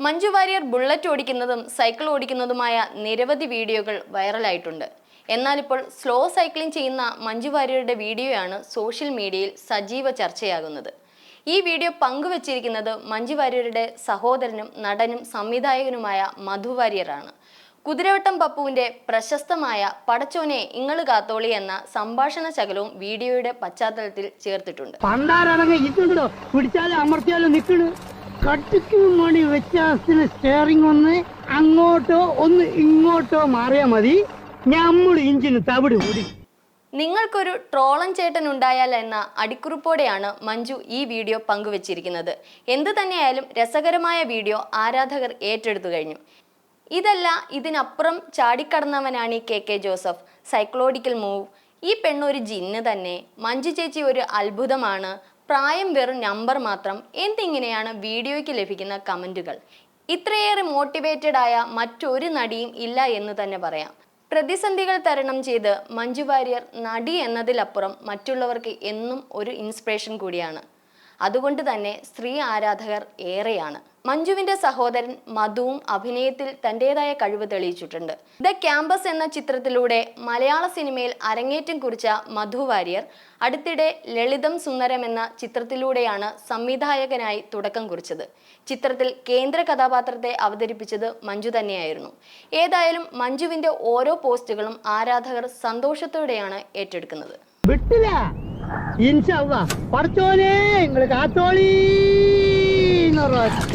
Manju Warrier bullet ഓടിക്കുന്നതും cycle ഓടിക്കുന്നതുമായ നിരവധി വീഡിയോകൾ വൈറലായിട്ടുണ്ട്. എന്നാൽ ഇപ്പോൾ സ്ലോ സൈക്ലിംഗ് ചെയ്യുന്ന മഞ്ജു വാര്യരുടെ വീഡിയോയാണ് സോഷ്യൽ മീഡിയയിൽ സജീവ ചർച്ചയാകുന്നത്. ഈ വീഡിയോ പങ്കുവച്ചിരിക്കുന്നത് മഞ്ജു വാര്യരുടെ സഹോദരനും നടനും സംവിധായകനുമായ മധു വാര്യറാണ് കുതിരവട്ടം പപ്പുവിന്റെ പ്രശസ്തമായ പടച്ചോനെ ഇങ്ങൾ കാത്തോളി എന്ന സംഭാഷണ ശകലവും വീഡിയോയുടെ പശ്ചാത്തലത്തിൽ ചേർത്തിട്ടുണ്ട്. കട്ടിക്ക് മണി വ്യത്യാസത്തിന് സ്റ്റിയറിംഗ് ഒന്ന് അങ്ങോട്ടോ ഒന്ന് ഇങ്ങോട്ടോ മാറിയാ മതി. ഞമ്മൾ ഇഞ്ചിന് തവിട് കൂടി നിങ്ങൾക്കൊരു ട്രോളൻ ചേട്ടൻ ഉണ്ടായാൽ എന്ന അടിക്കുറിപ്പോടെയാണ് മഞ്ജു ഈ വീഡിയോ പങ്കുവച്ചിരിക്കുന്നത്. എന്തു തന്നെയായാലും രസകരമായ വീഡിയോ ആരാധകർ ഏറ്റെടുത്തു കഴിഞ്ഞു. ഇതല്ല ഇതിനപ്പുറം ചാടിക്കടന്നവനാണ് ഈ K K Joseph. Psychological move. ഈ പെണ്ണൊരു ജിന്ന് തന്നെ. മഞ്ജു ചേച്ചി ഒരു അത്ഭുതമാണ്. പ്രായം വെറും നമ്പർ മാത്രം എന്തിങ്ങനെയാണ് വീഡിയോയ്ക്ക് ലഭിക്കുന്ന കമന്റുകൾ ഇത്രയേറെ മോട്ടിവേറ്റഡ് ആയ മറ്റൊരു നടിയും ഇല്ല എന്ന് തന്നെ പറയാം. പ്രതിസന്ധികൾ തരണം ചെയ്ത് മഞ്ജു വാര്യർ നടി എന്നതിലപ്പുറം മറ്റുള്ളവർക്ക് എന്നും ഒരു ഇൻസ്പിറേഷൻ കൂടിയാണ്. അതുകൊണ്ട് തന്നെ സ്ത്രീ ആരാധകർ ഏറെയാണ്. മഞ്ജുവിന്റെ സഹോദരൻ മധുവും അഭിനയത്തിൽ തന്റേതായ കഴിവ് തെളിയിച്ചിട്ടുണ്ട്. ദ ക്യാമ്പസ് എന്ന ചിത്രത്തിലൂടെ മലയാള സിനിമയിൽ അരങ്ങേറ്റം കുറിച്ച മധു വാര്യർ അടുത്തിടെ ലളിതം സുന്ദരം എന്ന ചിത്രത്തിലൂടെയാണ് സംവിധായകനായി തുടക്കം കുറിച്ചത്. ചിത്രത്തിൽ കേന്ദ്ര കഥാപാത്രത്തെ അവതരിപ്പിച്ചത് മഞ്ജു തന്നെയായിരുന്നു. ഏതായാലും മഞ്ജുവിന്റെ ഓരോ പോസ്റ്റുകളും ആരാധകർ സന്തോഷത്തോടെയാണ് ഏറ്റെടുക്കുന്നത്. വിട്ടില്ല! ഇൻഷാ പടച്ചോനെ നിങ്ങൾ കാത്തോളി എന്നൊരൊറ്റ